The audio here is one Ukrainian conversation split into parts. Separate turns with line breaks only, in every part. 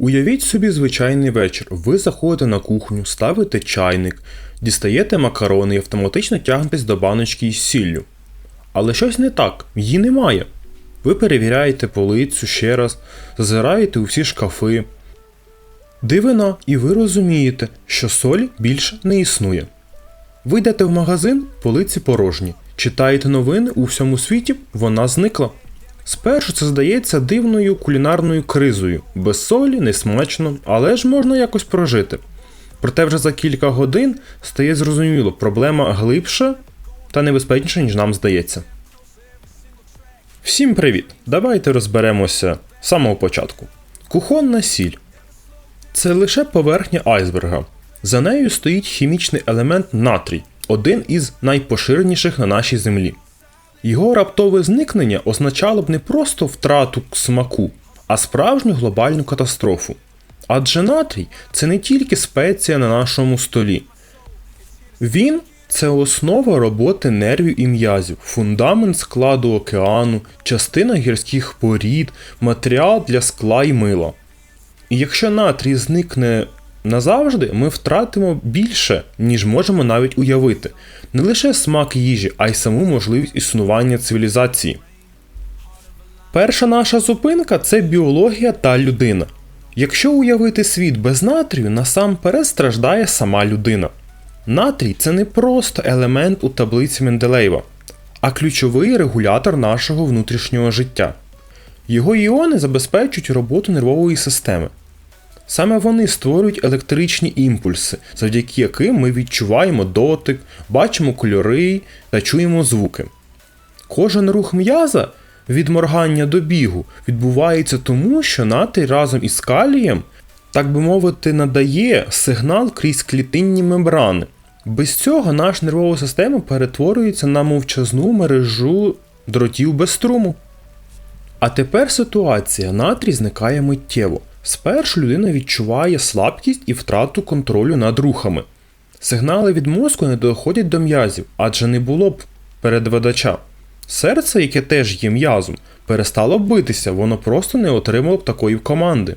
Уявіть собі звичайний вечір. Ви заходите на кухню, ставите чайник, дістаєте макарони і автоматично тягнетесь до баночки із сіллю. Але щось не так, її немає. Ви перевіряєте полицю ще раз, зазираєте у всі шкафи. Дивина, і ви розумієте, що солі більше не існує. Ви йдете в магазин, полиці порожні. Читаєте новини у всьому світі, вона зникла. Спершу це здається дивною кулінарною кризою. Без солі, не смачно, але ж можна якось прожити. Проте вже за кілька годин стає зрозуміло, проблема глибша та небезпечніша, ніж нам здається. Всім привіт! Давайте розберемося з самого початку. Кухонна сіль це лише поверхня айсберга. За нею стоїть хімічний елемент натрій, один із найпоширеніших на нашій землі. Його раптове зникнення означало б не просто втрату смаку, а справжню глобальну катастрофу. Адже натрій це не тільки спеція на нашому столі. Він це основа роботи нервів і м'язів, фундамент складу океану, частина гірських порід, матеріал для скла і мила. І якщо натрій зникне назавжди, ми втратимо більше, ніж можемо навіть уявити, не лише смак їжі, а й саму можливість існування цивілізації. Перша наша зупинка це біологія та людина. Якщо уявити світ без натрію, насамперед страждає сама людина. Натрій це не просто елемент у таблиці Менделеєва, а ключовий регулятор нашого внутрішнього життя. Його іони забезпечують роботу нервової системи. Саме вони створюють електричні імпульси, завдяки яким ми відчуваємо дотик, бачимо кольори та чуємо звуки. Кожен рух м'яза від моргання до бігу відбувається тому, що натрій разом із калієм, так би мовити, надає сигнал крізь клітинні мембрани. Без цього наша нервова система перетворюється на мовчазну мережу дротів без струму. А тепер ситуація натрій зникає миттєво. Спершу людина відчуває слабкість і втрату контролю над рухами. Сигнали від мозку не доходять до м'язів, адже не було б передведача. Серце, яке теж є м'язом, перестало битися, воно просто не отримало б такої команди.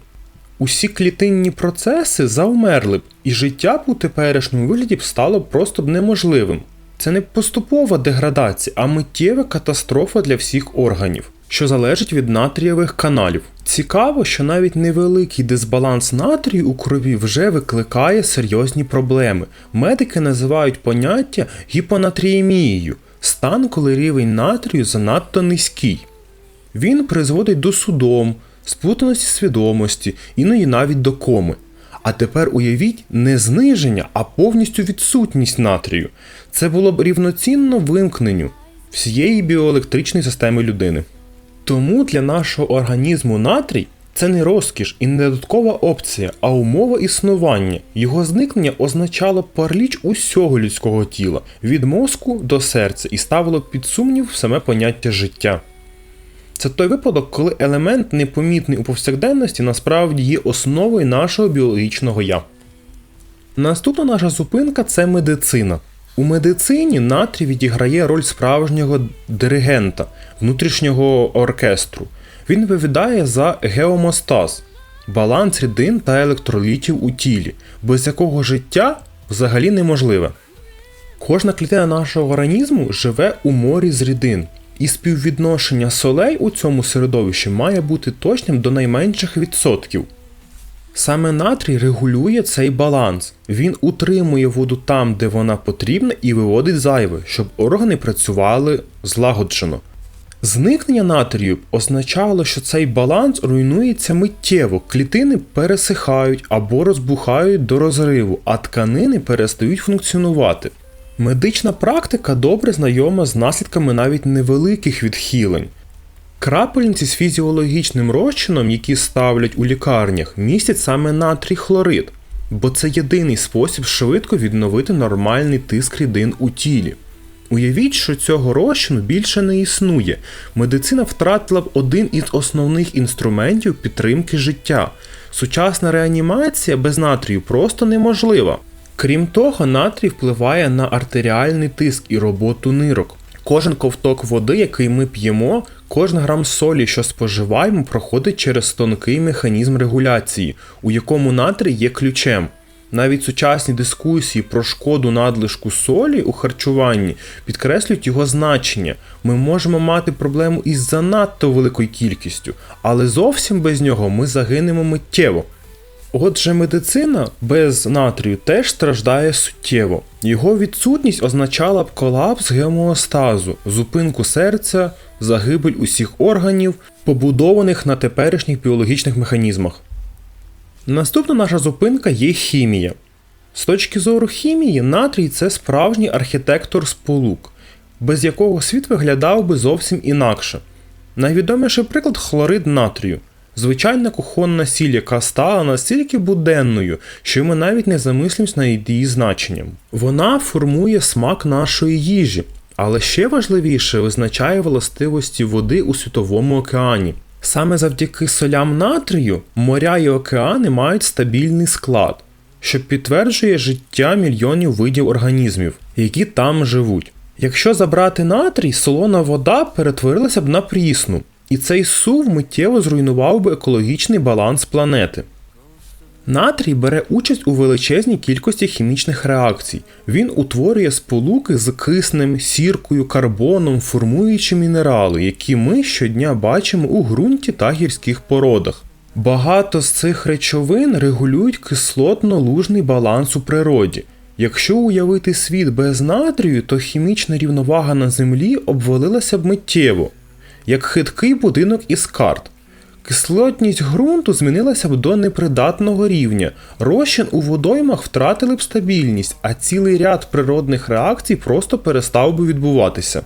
Усі клітинні процеси завмерли б, і життя у теперішньому вигляді б стало просто б неможливим. Це не поступова деградація, а миттєва катастрофа для всіх органів, що залежить від натрієвих каналів. Цікаво, що навіть невеликий дисбаланс натрію у крові вже викликає серйозні проблеми. Медики називають поняття гіпонатріємією стан, коли рівень натрію занадто низький. Він призводить до судом, сплутаності свідомості, іноді навіть до коми. А тепер уявіть не зниження, а повністю відсутність натрію. Це було б рівноцінно вимкненню всієї біоелектричної системи людини. Тому для нашого організму натрій це не розкіш і не додаткова опція, а умова існування. Його зникнення означало параліч усього людського тіла від мозку до серця і ставило під сумнів саме поняття життя. Це той випадок, коли елемент, непомітний у повсякденності, насправді є основою нашого біологічного я. Наступна наша зупинка це медицина. У медицині натрій відіграє роль справжнього диригента, внутрішнього оркестру. Він відповідає за геомостаз, баланс рідин та електролітів у тілі, без якого життя взагалі неможливе. Кожна клітина нашого організму живе у морі з рідин, і співвідношення солей у цьому середовищі має бути точним до найменших відсотків. Саме натрій регулює цей баланс. Він утримує воду там, де вона потрібна, і виводить зайве, щоб органи працювали злагоджено. Зникнення натрію означало, що цей баланс руйнується миттєво, клітини пересихають або розбухають до розриву, а тканини перестають функціонувати. Медична практика добре знайома з наслідками навіть невеликих відхилень. Крапельниці з фізіологічним розчином, які ставлять у лікарнях, містять саме натрій хлорид, бо це єдиний спосіб швидко відновити нормальний тиск рідин у тілі. Уявіть, що цього розчину більше не існує. Медицина втратила б один із основних інструментів підтримки життя. Сучасна реанімація без натрію просто неможлива. Крім того, натрій впливає на артеріальний тиск і роботу нирок. Кожен ковток води, який ми п'ємо, кожен грам солі, що споживаємо, проходить через тонкий механізм регуляції, у якому натрій є ключем. Навіть сучасні дискусії про шкоду надлишку солі у харчуванні підкреслюють його значення. Ми можемо мати проблему із занадто великою кількістю, але зовсім без нього ми загинемо миттєво. Отже, медицина без натрію теж страждає суттєво. Його відсутність означала б колапс гемоостазу, зупинку серця, загибель усіх органів, побудованих на теперішніх біологічних механізмах. Наступна наша зупинка є хімія. З точки зору хімії, натрій це справжній архітектор сполук, без якого світ виглядав би зовсім інакше. Найвідоміший приклад хлорид натрію. Звичайна кухонна сіль, яка стала настільки буденною, що ми навіть не замислимось над її значенням. Вона формує смак нашої їжі, але ще важливіше визначає властивості води у світовому океані. Саме завдяки солям натрію моря і океани мають стабільний склад, що підтверджує життя мільйонів видів організмів, які там живуть. Якщо забрати натрій, солона вода перетворилася б на прісну, і цей сув миттєво зруйнував би екологічний баланс планети. Натрій бере участь у величезній кількості хімічних реакцій. Він утворює сполуки з киснем, сіркою, карбоном, формуючи мінерали, які ми щодня бачимо у ґрунті та гірських породах. Багато з цих речовин регулюють кислотно-лужний баланс у природі. Якщо уявити світ без натрію, то хімічна рівновага на землі обвалилася б миттєво, як хиткий будинок із карт. Кислотність ґрунту змінилася б до непридатного рівня, розчин у водоймах втратили б стабільність, а цілий ряд природних реакцій просто перестав би відбуватися.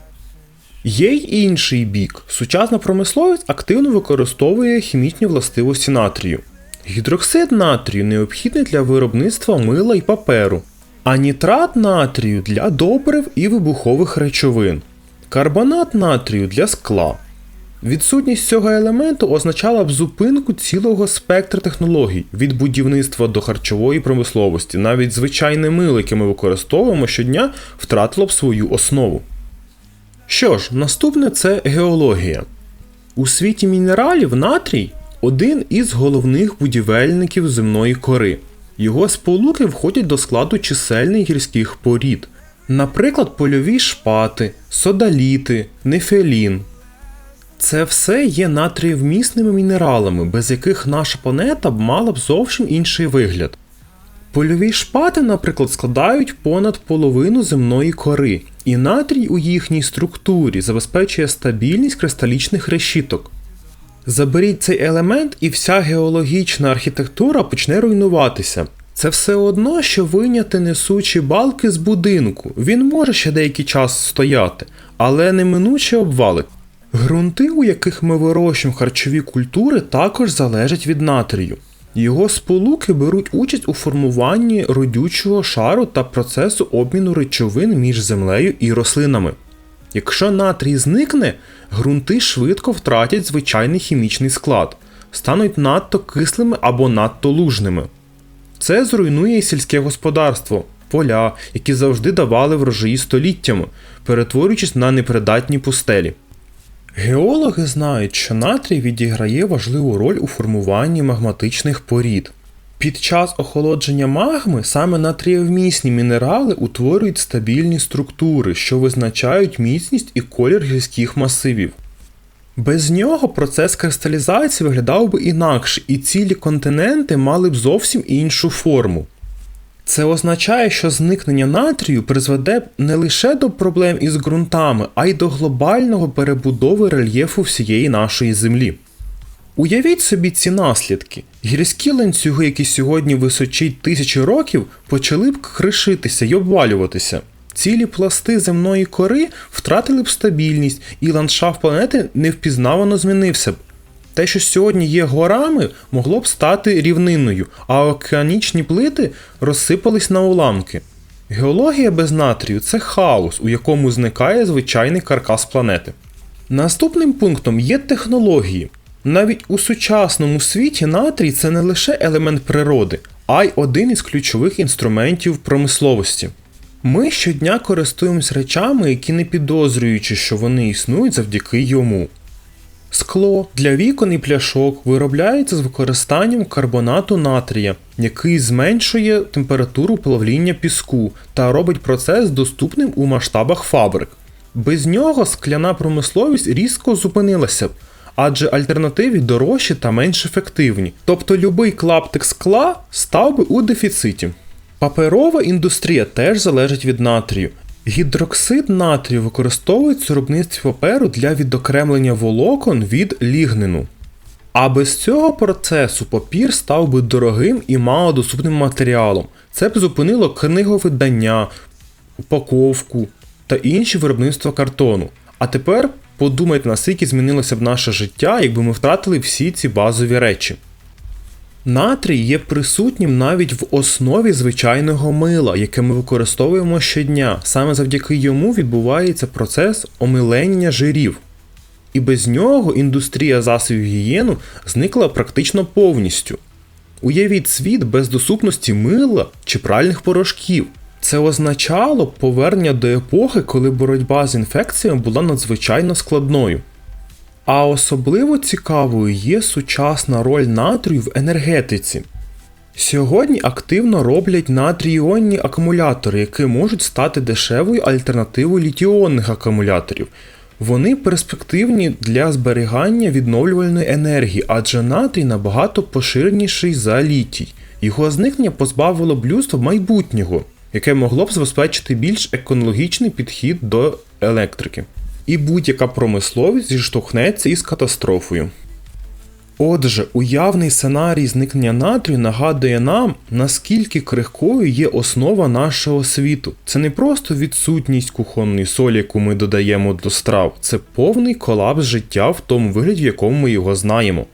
Є й інший бік. Сучасна промисловість активно використовує хімічні властивості натрію. Гідроксид натрію необхідний для виробництва мила й паперу, а нітрат натрію для добрив і вибухових речовин, карбонат натрію для скла. Відсутність цього елементу означала б зупинку цілого спектра технологій від будівництва до харчової промисловості. Навіть звичайне мило, яке ми використовуємо щодня, втратило б свою основу. Що ж, наступне це геологія. У світі мінералів натрій один із головних будівельників земної кори. Його сполуки входять до складу чисельних гірських порід, наприклад, польові шпати, содаліти, нефелін. Це все є натрієвмісними мінералами, без яких наша планета мала б зовсім інший вигляд. Польові шпати, наприклад, складають понад половину земної кори, і натрій у їхній структурі забезпечує стабільність кристалічних решіток. Заберіть цей елемент, і вся геологічна архітектура почне руйнуватися. Це все одно, що виняти несучі балки з будинку. Він може ще деякий час стояти, але неминуче обвалить. Грунти, у яких ми вирощуємо харчові культури, також залежать від натрію. Його сполуки беруть участь у формуванні родючого шару та процесу обміну речовин між землею і рослинами. Якщо натрій зникне, ґрунти швидко втратять звичайний хімічний склад, стануть надто кислими або надто лужними. Це зруйнує і сільське господарство, поля, які завжди давали врожаї століттями, перетворюючись на непридатні пустелі. Геологи знають, що натрій відіграє важливу роль у формуванні магматичних порід. Під час охолодження магми саме натрієвмісні мінерали утворюють стабільні структури, що визначають міцність і колір гірських масивів. Без нього процес кристалізації виглядав би інакше, і цілі континенти мали б зовсім іншу форму. Це означає, що зникнення натрію призведе не лише до проблем із ґрунтами, а й до глобального перебудови рельєфу всієї нашої землі. Уявіть собі ці наслідки. Гірські ланцюги, які сьогодні височить тисячі років, почали б кришитися й обвалюватися. Цілі пласти земної кори втратили б стабільність, і ландшафт планети невпізнавано змінився б. Те, що сьогодні є горами, могло б стати рівниною, а океанічні плити розсипались на уламки. Геологія без натрію це хаос, у якому зникає звичайний каркас планети. Наступним пунктом є технології. Навіть у сучасному світі натрій це не лише елемент природи, а й один із ключових інструментів промисловості. Ми щодня користуємось речами, які не підозрюючи, що вони існують завдяки йому. Скло для вікон і пляшок виробляється з використанням карбонату натрія, який зменшує температуру плавління піску та робить процес доступним у масштабах фабрик. Без нього скляна промисловість різко зупинилася адже альтернативи дорожчі та менш ефективні. Тобто любий клаптик скла став би у дефіциті. Паперова індустрія теж залежить від натрію. Гідроксид натрію використовується у виробництві паперу для відокремлення волокон від лігнину. А без цього процесу папір став би дорогим і малодоступним матеріалом. Це б зупинило книговидання, упаковку та інші виробництва картону. А тепер подумайте, наскільки змінилося б наше життя, якби ми втратили всі ці базові речі. Натрій є присутнім навіть в основі звичайного мила, яке ми використовуємо щодня. Саме завдяки йому відбувається процес омилення жирів. І без нього індустрія засобів гігієну зникла практично повністю. Уявіть світ без доступності мила чи пральних порошків. Це означало повернення до епохи, коли боротьба з інфекціями була надзвичайно складною. А особливо цікавою є сучасна роль натрію в енергетиці. Сьогодні активно роблять натрій-іонні акумулятори, які можуть стати дешевою альтернативою літіонних акумуляторів. Вони перспективні для зберігання відновлювальної енергії, адже натрій набагато поширеніший за літій. Його зникнення позбавило б людство майбутнього, яке могло б забезпечити більш екологічний підхід до електрики і будь-яка промисловість зіштовхнеться із катастрофою. Отже, уявний сценарій зникнення натрію нагадує нам, наскільки крихкою є основа нашого світу. Це не просто відсутність кухонної солі, яку ми додаємо до страв, це повний колапс життя в тому вигляді, в якому ми його знаємо.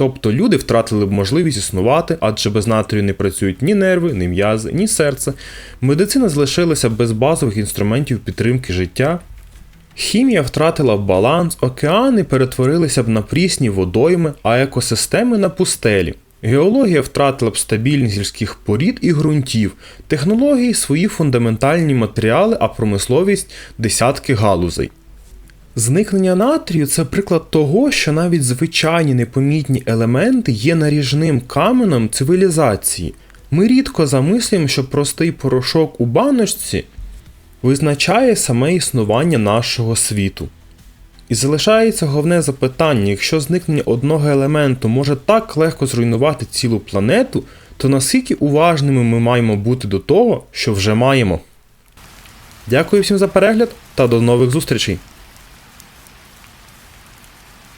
Тобто люди втратили б можливість існувати, адже без натрію не працюють ні нерви, ні м'язи, ні серце. Медицина залишилася без базових інструментів підтримки життя, Хімія втратила баланс, океани перетворилися б на прісні водойми, а екосистеми на пустелі. Геологія втратила б стабільність гірських порід і ґрунтів, технології свої фундаментальні матеріали, а промисловість десятки галузей. Зникнення натрію це приклад того, що навіть звичайні непомітні елементи є наріжним каменем цивілізації. Ми рідко замислюємо, що простий порошок у баночці визначає саме існування нашого світу. І залишається головне запитання: якщо зникнення одного елементу може так легко зруйнувати цілу планету, то наскільки уважними ми маємо бути до того, що вже маємо. Дякую всім за перегляд та до нових зустрічей!